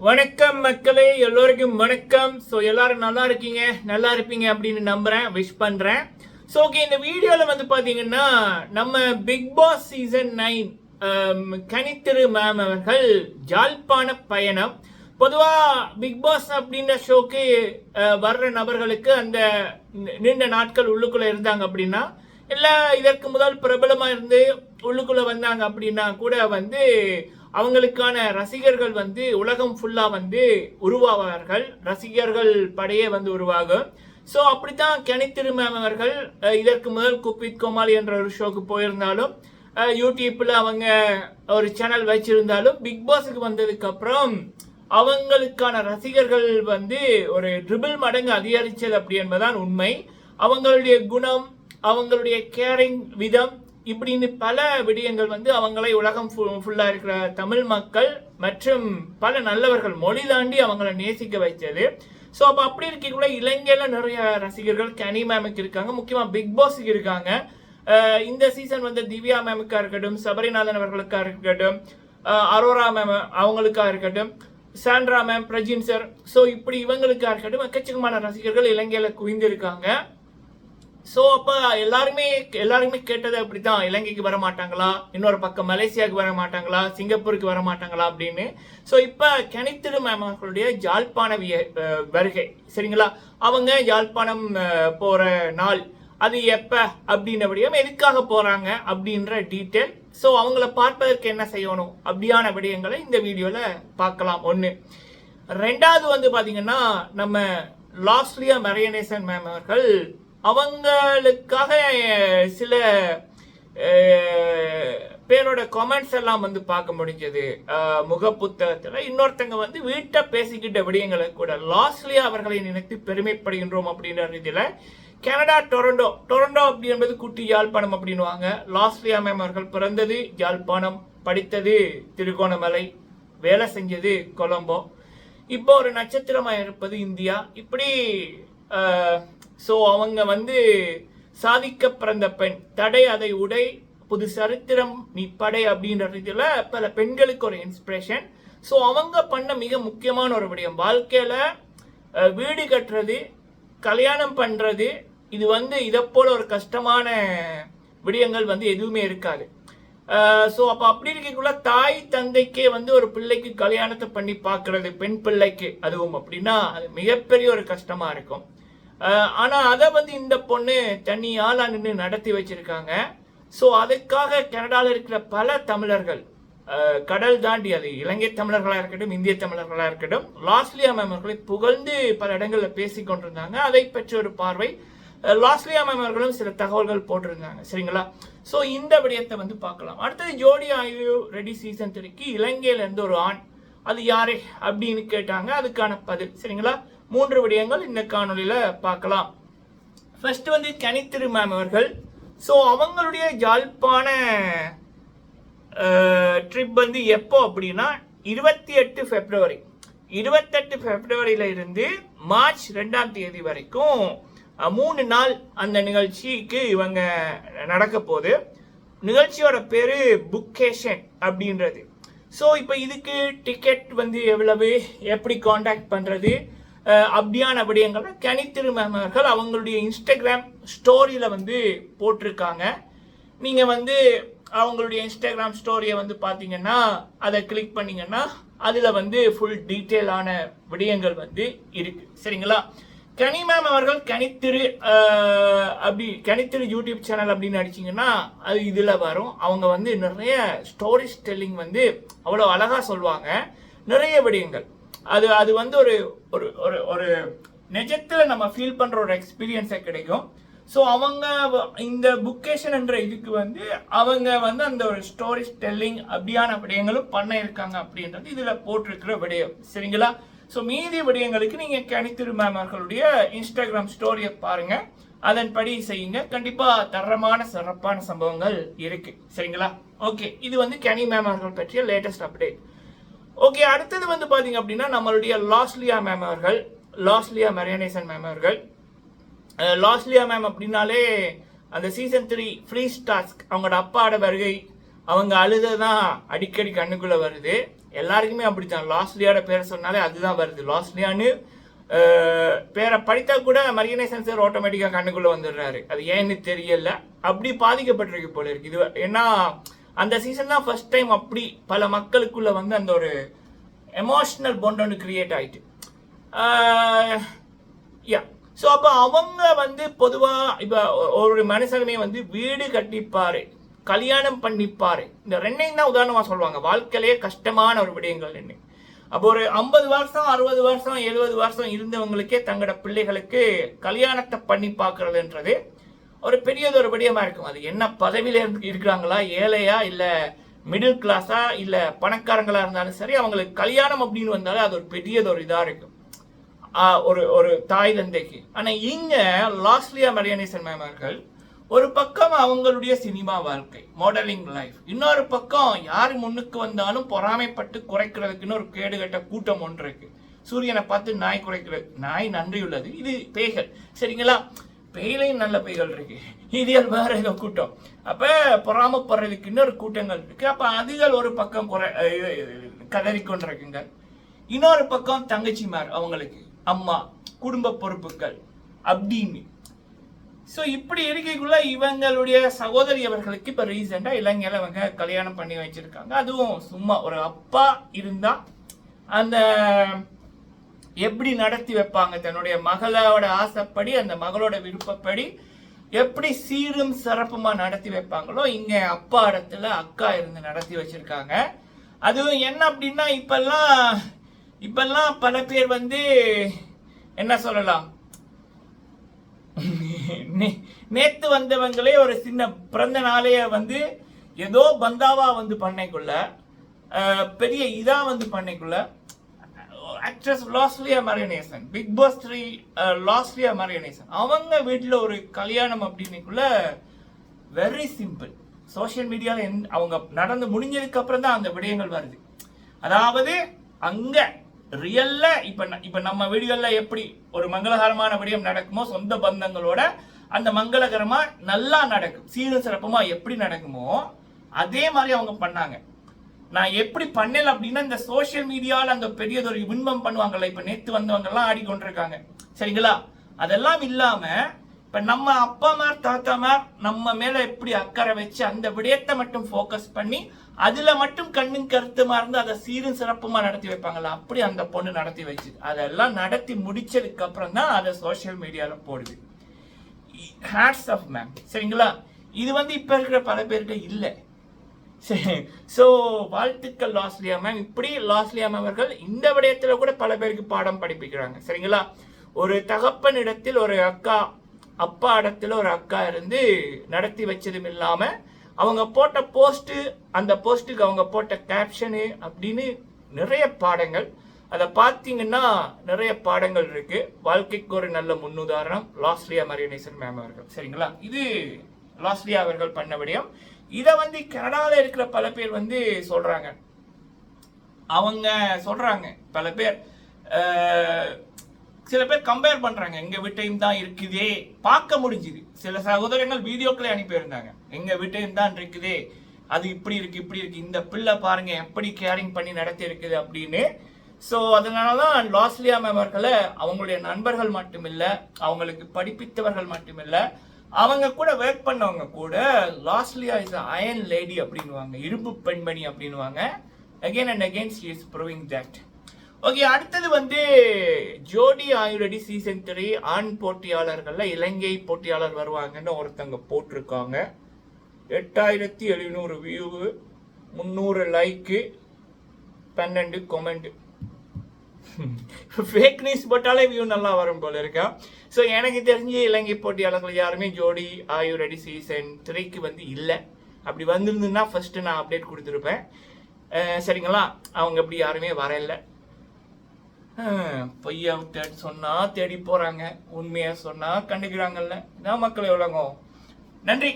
வணக்கம் மக்களே எல்லோருக்கும் வணக்கம். ஸோ எல்லாரும் நல்லா இருக்கீங்க? நல்லா இருப்பீங்க அப்படின்னு நம்புறேன் விஷ் பண்றேன். ஸோ ஓகே இந்த வீடியோவில் வந்து பார்த்தீங்கன்னா நம்ம Bigg Boss season nine Kanithiru ma'am அவர்கள் ஜாழ்ப்பாண பயணம். பொதுவாக பிக் பாஸ் அப்படின்ற ஷோக்கு uh, வர்ற நபர்களுக்கு அந்த நீண்ட நாட்கள் உள்ளுக்குள்ள இருந்தாங்க அப்படின்னா இல்லை இதற்கு முதல் பிரபலமாக இருந்து உள்ளுக்குள்ள வந்தாங்க அப்படின்னா கூட வந்து அவங்களுக்கான ரசிகர்கள் வந்து உலகம் ஃபுல்லாக வந்து உருவாவார்கள். ரசிகர்கள் படையே வந்து உருவாகும். ஸோ அப்படித்தான் கனித்திருமேம் அவர்கள் இதற்கு முதல் குக்வித் கோமாளி என்ற ஒரு ஷோக்கு போயிருந்தாலும் யூடியூப்பில் அவங்க ஒரு சேனல் வச்சிருந்தாலும் பிக் பாஸுக்கு வந்ததுக்கப்புறம் அவங்களுக்கான ரசிகர்கள் வந்து ஒரு ட்ரிபிள் மடங்கு அதிகரித்தது அப்படி என்பதுதான் உண்மை. அவங்களுடைய குணம் அவங்களுடைய கேரிங் விதம் இப்படின்னு பல விடயங்கள் வந்து அவங்களை உலகம் ஃபுல்லாக இருக்கிற தமிழ் மக்கள் மற்றும் பல நல்லவர்கள் மொழி தாண்டி அவங்கள நேசிக்க வைச்சது ஸோ அப்போ அப்படி இருக்கக்குள்ள இலங்கையில் நிறைய ரசிகர்கள் கனி மேமுக்கு இருக்காங்க. முக்கியமாக பிக் பாஸுக்கு இருக்காங்க. இந்த சீசன் வந்து திவ்யா மேமுக்காக இருக்கட்டும் சபரிநாதன் அவர்களுக்காக இருக்கட்டும் அரோரா மேம் அவங்களுக்காக இருக்கட்டும் Sandra ma'am Prajin sir so இப்படி இவங்களுக்காக இருக்கட்டும் எக்கச்சக்கமான ரசிகர்கள் இலங்கையில் குவிந்திருக்காங்க. ஸோ அப்போ எல்லாருமே எல்லாருமே கேட்டது அப்படி தான் இலங்கைக்கு வர மாட்டாங்களா இன்னொரு பக்கம் மலேசியாவுக்கு வர மாட்டாங்களா சிங்கப்பூருக்கு வர மாட்டாங்களா அப்படின்னு. ஸோ இப்போ கனித்திரு மேம் அவர்களுடைய ஜாழ்ப்பாண வருகை. சரிங்களா? அவங்க யாழ்ப்பாணம் போகிற நாள். அது எப்போ அப்படின்றபடியும் எதுக்காக போகிறாங்க அப்படின்ற டீட்டெயில். ஸோ அவங்கள பார்ப்பதற்கு என்ன செய்யணும் அப்படியான விடயங்களை இந்த வீடியோவில் பார்க்கலாம். ஒன்று ரெண்டாவது வந்து பார்த்தீங்கன்னா நம்ம லாஸ்லியா மரியநேசன் மேம் அவர்கள் அவங்களுக்காக சில பேரோட கமெண்ட்ஸ் எல்லாம் வந்து பார்க்க முடிஞ்சது. முக புத்தகத்தில் இன்னொருத்தங்க வந்து வீட்டை பேசிக்கிட்ட விடயங்களை கூட லாஸ்ட்லி அவர்களை நினைத்து பெருமைப்படுகின்றோம் அப்படின்ற ரீதியில் கனடா டொரண்டோ டொரண்டோ அப்படி என்பது குட்டி யாழ்ப்பாணம் அப்படின்னுவாங்க. லாஸ்லியா மேம் அவர்கள் பிறந்தது யாழ்ப்பாணம் படித்தது திருகோணமலை வேலை செஞ்சது கொலம்போ. இப்போ ஒரு நட்சத்திரமாக இருப்பது இந்தியா. இப்படி ஸோ அவங்க வந்து சாதிக்க பிறந்த பெண். தடை அதை உடை புது சரித்திரம் நீ படை அப்படின்ற ரீதியில பல பெண்களுக்கு ஒரு இன்ஸ்பிரேஷன் ஸோ அவங்க பண்ண மிக முக்கியமான ஒரு விடயம். வாழ்க்கையில் வீடு கட்டுறது கல்யாணம் பண்ணுறது இது வந்து இதை போல் ஒரு கஷ்டமான விடயங்கள் வந்து எதுவுமே இருக்காது. ஸோ அப்போ அப்படி இருக்கக்குள்ள தாய் தந்தைக்கே வந்து ஒரு பிள்ளைக்கு கல்யாணத்தை பண்ணி பார்க்கறது பெண் பிள்ளைக்கு அதுவும் அப்படின்னா அது மிகப்பெரிய ஒரு கஷ்டமாக இருக்கும். ஆனால் அதை வந்து இந்த பொண்ணு தனி நின்று நடத்தி வச்சுருக்காங்க. ஸோ அதுக்காக கனடாவில் இருக்கிற பல தமிழர்கள் கடல் தாண்டி அது இலங்கை தமிழர்களாக இருக்கட்டும் இந்திய தமிழர்களாக இருக்கட்டும் லாஸ்லியா மேம் அவர்களை புகழ்ந்து பல இடங்களில் பேசி கொண்டிருந்தாங்க. அதை பற்றி ஒரு பார்வை லாஸ்லியா மேம் அவர்களும் சில தகவல்கள் போட்டிருந்தாங்க. சரிங்களா? ஸோ இந்த விடயத்தை வந்து பார்க்கலாம். அடுத்தது ஜோடி ஆய்வு ரெடி சீசன் த்ரீக்கு இலங்கையிலேருந்து ஒரு ஆண் அது யாரு அப்படின்னு கேட்டாங்க. அதுக்கான பதில் சரிங்களா? மூன்று விடயங்கள் இந்த காணொலியில் பார்க்கலாம். ஃபர்ஸ்ட் வந்து கனித்திரு மேம் அவர்கள். ஸோ அவங்களுடைய ஜாழ்ப்பாண ட்ரிப் வந்து எப்போ அப்படின்னா இருபத்தி எட்டு ஃபெப்ரவரி இருபத்தெட்டு ஃபெப்ரவரியில இருந்து மார்ச் ரெண்டாம் தேதி வரைக்கும் மூணு நாள் அந்த நிகழ்ச்சிக்கு இவங்க நடக்க போகுது. நிகழ்ச்சியோட பேரு புக்கேஷன் அப்படின்றது. ஸோ இப்போ இதுக்கு டிக்கெட் வந்து எவ்வளவு எப்படி காண்டாக்ட் பண்ணுறது அப்படியான விடயங்களை கனித்திரு மேம் அவர்கள் அவங்களுடைய இன்ஸ்டாகிராம் ஸ்டோரியில் வந்து போட்டிருக்காங்க. நீங்கள் வந்து அவங்களுடைய இன்ஸ்டாகிராம் ஸ்டோரியை வந்து பார்த்தீங்கன்னா அதை கிளிக் பண்ணீங்கன்னா அதில் வந்து ஃபுல் டீட்டெயிலான விடயங்கள் வந்து இருக்குது சரிங்களா? கனி மேம் அவர்கள் கனித்திரு அப்படி கனித்திரு யூடியூப் சேனல் அப்படின்னு அடிச்சீங்கன்னா அது இதில் வரும். அவங்க வந்து நிறைய ஸ்டோரிஸ் டெல்லிங் வந்து அவ்வளோ அழகாக சொல்லுவாங்க. நிறைய விடயங்கள். அது அது வந்து ஒரு ஒரு ஒரு ஒரு நிஜத்தில் நம்ம ஃபீல் பண்ணுற ஒரு எக்ஸ்பீரியன்ஸை கிடைக்கும். ஸோ அவங்க இந்த புக்கேஷன் என்ற இதுக்கு வந்து அவங்க வந்து அந்த ஒரு ஸ்டோரி டெல்லிங் அப்படியான விடயங்களும் பண்ண இருக்காங்க அப்படின்றது இதில் போட்டிருக்கிற விடயம். சரிங்களா? ஸோ மீதி விடயங்களுக்கு நீங்கள் கணித்திரு மேம் அவர்களுடைய இன்ஸ்டாகிராம் ஸ்டோரியை பாருங்க. அதன்படி செய்யுங்க. கண்டிப்பாக தரமான சிறப்பான சம்பவங்கள் இருக்கு. சரிங்களா? ஓகே இது வந்து கனி மேம் அவர்கள் பற்றிய லேட்டஸ்ட் அப்டேட் ஓகே அடுத்தது வந்து பாத்தீங்க அப்படின்னா நம்மளுடைய லாஸ்லியா மேம் அவர்கள் லாஸ்லியா மரியனேசன் மேம் அவர்கள். லாஸ்லியா மேம் அப்படின்னாலே அந்த சீசன் த்ரீ ஃப்ரீ டாஸ்க் அவங்களோட அப்பாவோட வருகை அவங்க அழுததான் அடிக்கடி கண்ணுக்குள்ள வருது. எல்லாருக்குமே அப்படித்தான். லாஸ்லியாவோட பேரை சொன்னாலே அதுதான் வருது. லாஸ்லியான்னு பேரை படித்தா கூட மரியனேசன் சார் ஆட்டோமேட்டிக்காக கண்ணுக்குள்ளே வந்துடுறாரு. அது ஏன்னு தெரியல. அப்படி பாதிக்கப்பட்டிருக்கு போல இருக்கு. இது ஏன்னா அந்த சீசன் தான் ஃபர்ஸ்ட் டைம் அப்படி பல மக்களுக்குள்ள வந்து அந்த ஒரு எமோஷ்னல் பொண்ட் ஒன்று கிரியேட் ஆயிட்டு. யா ஸோ அப்போ அவங்க வந்து பொதுவாக இப்போ ஒரு மனுஷனுமே வந்து வீடு கட்டிப்பாரு கல்யாணம் பண்ணிப்பாரு. இந்த ரெண்டையும் தான் உதாரணமாக சொல்லுவாங்க. வாழ்க்கையிலேயே கஷ்டமான ஒரு விடயங்கள் ரெண்டு. அப்போ ஒரு ஐம்பது வருஷம் அறுபது வருஷம் எழுபது வருஷம் இருந்தவங்களுக்கே தங்களோட பிள்ளைகளுக்கு கல்யாணத்தை பண்ணி பார்க்கறதுன்றது ஒரு பெரியதொரு படியமாக இருக்கும். அது என்ன பதவியில இருக்கிறாங்களா ஏழையா இல்லை மிடில் கிளாஸா இல்லை பணக்காரங்களா இருந்தாலும் சரி அவங்களுக்கு கல்யாணம் அப்படின்னு வந்தாலே அது ஒரு பெரியதொரு இதாக இருக்கும். ஒரு ஒரு தாய் தந்தைக்கு. ஆனால் இங்கே லாஸ்லியா மரியானேசன் மேம் அவர்கள் ஒரு பக்கம் அவங்களுடைய சினிமா வாழ்க்கை மாடலிங் லைஃப் இன்னொரு பக்கம் யார் முன்னுக்கு வந்தாலும் பொறாமைப்பட்டு குறைக்கிறதுக்குன்னு ஒரு கேடுகட்ட கூட்டம் ஒன்று இருக்கு. சூரியனை பார்த்து நாய் குறைக்கிறது நாய் நன்றி உள்ளது இது பேய்கள். சரிங்களா? பெயிலையும் நல்ல பேய்கள் இருக்கு. இது வேற ஏதோ கூட்டம். அப்போ பொறாமப்படுறதுக்கு இன்னொரு கூட்டங்கள் இருக்கு. அப்போ அதுகள் ஒரு பக்கம் குறை கதறிக்கொண்டிருக்குங்க. இன்னொரு பக்கம் தங்கச்சிமார் அவங்களுக்கு அம்மா குடும்ப பொறுப்புகள் அப்படின்னு. ஸோ இப்படி இருக்கைக்குள்ள இவங்களுடைய சகோதரி அவர்களுக்கு இப்போ ரீசெண்டாக இளைஞர் அவங்க கல்யாணம் பண்ணி வச்சுருக்காங்க. அதுவும் சும்மா ஒரு அப்பா இருந்தால் அந்த எப்படி நடத்தி வைப்பாங்க தன்னுடைய மகளோட ஆசைப்படி அந்த மகளோட விருப்பப்படி எப்படி சீரும் சிறப்புமா நடத்தி வைப்பாங்களோ இங்க அப்பா இடத்துல அக்கா இருந்து நடத்தி வச்சிருக்காங்க. அதுவும் என்ன அப்படின்னா இப்பெல்லாம் இப்பெல்லாம் பல பேர் வந்து என்ன சொல்லலாம் நே- நேத்து வந்தவங்களே ஒரு சின்ன பிறந்த நாளைய வந்து ஏதோ பந்தாவா வந்து பண்ணைக்குள்ள பெரிய இதா வந்து பண்ணைக்குள்ள actress Losliya Mariyanesan Bigg Boss three Losliya Mariyanesan அவங்க வீட்டில் ஒரு கல்யாணம் அப்படின்னுக்குள்ள வெரி சிம்பிள் சோஷியல் மீடியாவில் அவங்க நடந்து முடிஞ்சதுக்கு அப்புறம் தான் அந்த விடயங்கள் வருது. அதாவது அங்கே ரியல்ல இப்போ ந- நம்ம வீடுகளில் எப்படி ஒரு மங்களகரமான விடயம் நடக்குமோ சொந்த பந்தங்களோட அந்த மங்களகரமாக நல்லா நடக்கும். சீரும் சிறப்புமா எப்படி நடக்குமோ அதே மாதிரி அவங்க பண்ணாங்க. நான் எப்படி பண்ணல அப்படின்னா இந்த சோஷியல் மீடியாவில் அந்த பெரியதொரு இன்பம் பண்ணுவாங்கல்ல இப்போ நேற்று வந்தவங்கெல்லாம் ஆடிக்கொண்டிருக்காங்க சரிங்களா? அதெல்லாம் இல்லாமல் இப்போ நம்ம அப்பா மார் தாத்தா மார் நம்ம மேலே எப்படி அக்கறை வச்சு அந்த விடயத்தை மட்டும் ஃபோக்கஸ் பண்ணி அதில் மட்டும் கண்ணும் கருத்துமா இருந்து அதை சீரும் சிறப்புமா நடத்தி வைப்பாங்கல்ல அப்படி அந்த பொண்ணு நடத்தி வச்சு. அதெல்லாம் நடத்தி முடிச்சதுக்கு அப்புறம் தான் அதை சோஷியல் மீடியாவில் போடுது. ஹேட்ஸ் ஆஃப் மேம் சரிங்களா? இது வந்து இப்போ இருக்கிற பல பேர்கிட்ட இல்லை. சரி. ஸோ வாழ்த்துக்கள் லாஸ்லியா மேம் இப்படி லாஸ்லியா மேம் அவர்கள் இந்த விடயத்தில் கூட பல பேருக்கு பாடம் படிப்பிக்கிறாங்க. சரிங்களா? ஒரு தகப்பன் இடத்தில் ஒரு அக்கா அப்பா இடத்துல ஒரு அக்கா இருந்து நடத்தி வச்சதும் இல்லாமல் அவங்க போட்ட போஸ்ட்டு அந்த போஸ்ட்டுக்கு அவங்க போட்ட கேப்ஷனு அப்படின்னு நிறைய பாடங்கள். அதை பார்த்தீங்கன்னா நிறைய பாடங்கள் இருக்கு. வாழ்க்கைக்கு ஒரு நல்ல முன்னுதாரணம் லாஸ்லியா மரியனேசன் மேம் அவர்கள். சரிங்களா? இது லாஸ்லியா அவர்கள் பண்ண விடயம். இதை வந்து கனடாவில் இருக்கிற பல பேர் வந்து சொல்கிறாங்க அவங்க சொல்கிறாங்க பல பேர். சில பேர் கம்பேர் பண்ணுறாங்க எங்கள் வீட்டையும் தான் இருக்குதே. பார்க்க முடிஞ்சுது. சில சகோதரங்கள் வீடியோக்களே அனுப்பியிருந்தாங்க. எங்கள் வீட்டையும் தான் இருக்குதே. அது இப்படி இருக்குது இப்படி இருக்குது இந்த பிள்ளை பாருங்கள் எப்படி கேரிங் பண்ணி நடத்தியிருக்குது அப்படின்னு. ஸோ அதனால தான் லாஸ்லியா மேம் அவர்களை அவங்களுடைய நண்பர்கள் மட்டுமில்லை அவங்களுக்கு படிப்பித்தவர்கள் மட்டுமில்லை அவங்க கூட ஒர்க் பண்ணவங்க கூட லாஸ்ட்லியா இஸ் அயன் லேடி அப்படின்னுவாங்க. இரும்பு பெண்மணி அப்படின்னுவாங்க. Again and again she is proving that okay அடுத்தது வந்து ஜோடி ஆயுரடி சீசன் த்ரீ ஆண் போட்டியாளர்களில் இலங்கை போட்டியாளர் வருவாங்கன்னு ஒருத்தங்க போட்டிருக்காங்க. எட்டாயிரத்தி எழுநூறு வியூவு முந்நூறு லைக்கு பன்னெண்டு கொமெண்ட் ஃபேக் நியூஸ் போட்டாலே வியூ நல்லா வரும் போல இருக்கா. ஸோ எனக்கு தெரிஞ்சு இலங்கை போட்டியாளர்கள் யாருமே ஜோடி ஆயு ரெடி சீசன் த்ரீக்கு வந்து இல்லை. அப்படி வந்திருந்துன்னா ஃபர்ஸ்ட் நான் அப்டேட் கொடுத்துருப்பேன். சரிங்களா? அவங்க அப்படி யாருமே வரல. பொய்யா விட்டு சொன்னா தேடி போறாங்க. உண்மையா சொன்னா கண்டுக்கிறாங்கல்ல. இதான் மக்கள் எவ்வளோங்க நன்றி!